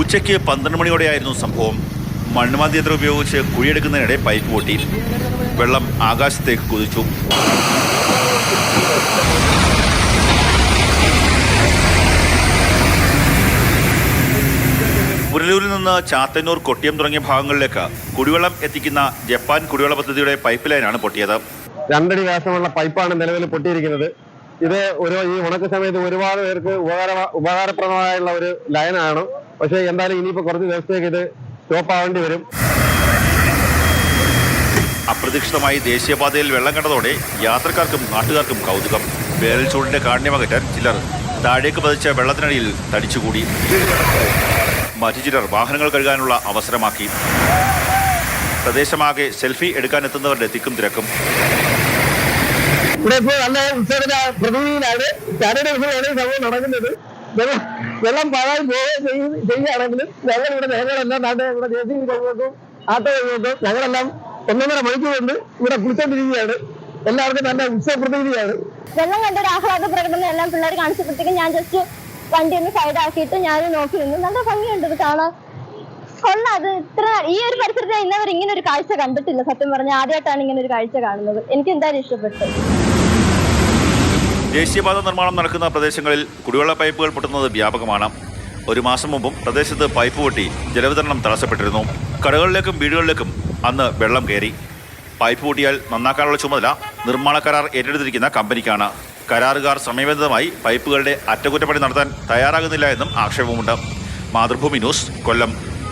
ഉച്ചയ്ക്ക് പന്ത്രണ്ട് മണിയോടെയായിരുന്നു സംഭവം. യന്ത്രം ഉപയോഗിച്ച് കുഴിയെടുക്കുന്നതിനിടെ പൈപ്പ് പൊട്ടി. വെള്ളം ആകാശത്തേക്ക് കുതിച്ചു. പുനലൂരിൽ നിന്ന് ചാത്തന്നൂർ കൊട്ടിയം തുടങ്ങിയ ഭാഗങ്ങളിലേക്ക് കുടിവെള്ളം എത്തിക്കുന്ന ജപ്പാൻ കുടിവെള്ള പദ്ധതിയുടെ പൈപ്പ് ലൈനാണ് പൊട്ടിയത്. രണ്ടടി വ്യാസമുള്ള പൈപ്പാണ് നിലവിൽ പൊട്ടിയിരിക്കുന്നത്. ഇത് ഒരു ഈ ഉണക്ക സമയത്ത് ഒരുപാട് പേർക്ക് ഉപകാര ഉപകാരപ്രദമായുള്ള ഒരു ലൈനാണ്. പക്ഷേ എന്തായാലും ഇനിയിപ്പോൾ കുറച്ച് ദിവസത്തേക്ക് ഇത് സ്റ്റോപ്പ് ആവേണ്ടി വരും. അപ്രതീക്ഷിതമായി ദേശീയപാതയിൽ വെള്ളം കണ്ടതോടെ യാത്രക്കാർക്കും നാട്ടുകാർക്കും കൗതുകം. വേനൽ ചൂടിന്റെ കാഠിന്യമകറ്റാൻ ചിലർ താഴേക്ക് പതിച്ച വെള്ളത്തിനടിയിൽ തടിച്ചുകൂടി. മറ്റു ചിലർ വാഹനങ്ങൾ കഴുകാനുള്ള അവസരമാക്കി. പ്രദേശമാകെ സെൽഫി എടുക്കാനെത്തുന്നവരുടെ തിക്കും തിരക്കും. ഇവിടെ ഇപ്പോൾ നല്ല ഉത്സവത്തിന്റെ പ്രതിനിധിയിലാണ് ചാരുടെ ഈ സംഭവം നടക്കുന്നത്. വെള്ളം പാഴായി പോവുകയും ചെയ്യ- ചെയ്യുകയാണെങ്കിലും ഞങ്ങൾ ഇവിടെ ഞങ്ങളെല്ലാം നാട്ടെ ഇവിടെ ജേസി കഴിവോക്കും ആട്ടോ കഴിവെക്കും ഞങ്ങളെല്ലാം ഒന്നൊന്നര മണിക്കൂർ കൊണ്ട് ഇവിടെ കുളിച്ചോണ്ടിരിക്കുകയാണ്. എല്ലാവർക്കും നല്ല ഉത്സവ പ്രതിനിധിയാണ് വെള്ളം കണ്ട ഒരു ആഹ്ലാദ പ്രകടനം എല്ലാം പിള്ളേർ കാണിച്ചപ്പോഴത്തേക്കും ഞാൻ ജസ്റ്റ് വണ്ടി ഒന്ന് സൈഡ് ആക്കിയിട്ട് ഞാൻ നോക്കി നിന്നു നല്ല ഭംഗിയുണ്ട് ഇത് കാണാൻ. കൊള്ളാം അത് ഇത്ര ഈ ഒരു പരിസരത്ത് ഇന്നവർ ഇങ്ങനെ ഒരു കാഴ്ച കണ്ടിട്ടില്ല. സത്യം പറഞ്ഞാൽ ആദ്യമായിട്ടാണ് ഇങ്ങനെ ഒരു കാഴ്ച കാണുന്നത്. എനിക്ക് എന്തായാലും ഇഷ്ടപ്പെട്ടു. ദേശീയപാത നിർമ്മാണം നടക്കുന്ന പ്രദേശങ്ങളിൽ കുടിവെള്ള പൈപ്പുകൾ പൊട്ടുന്നത് വ്യാപകമാണ്. ഒരു മാസം മുമ്പും പ്രദേശത്ത് പൈപ്പ് പൊട്ടി ജലവിതരണം തടസ്സപ്പെട്ടിരുന്നു. കടകളിലേക്കും വീടുകളിലേക്കും അന്ന് വെള്ളം കയറി. പൈപ്പ് പൊട്ടിയാൽ നന്നാക്കാനുള്ള ചുമതല നിർമ്മാണ കരാർ ഏറ്റെടുത്തിരിക്കുന്ന കമ്പനിക്കാണ്. കരാറുകാർ സമയബന്ധിതമായി പൈപ്പുകളുടെ അറ്റകുറ്റപ്പണി നടത്താൻ തയ്യാറാകുന്നില്ല എന്നും ആക്ഷേപമുണ്ട്. മാതൃഭൂമി ന്യൂസ് കൊല്ലം.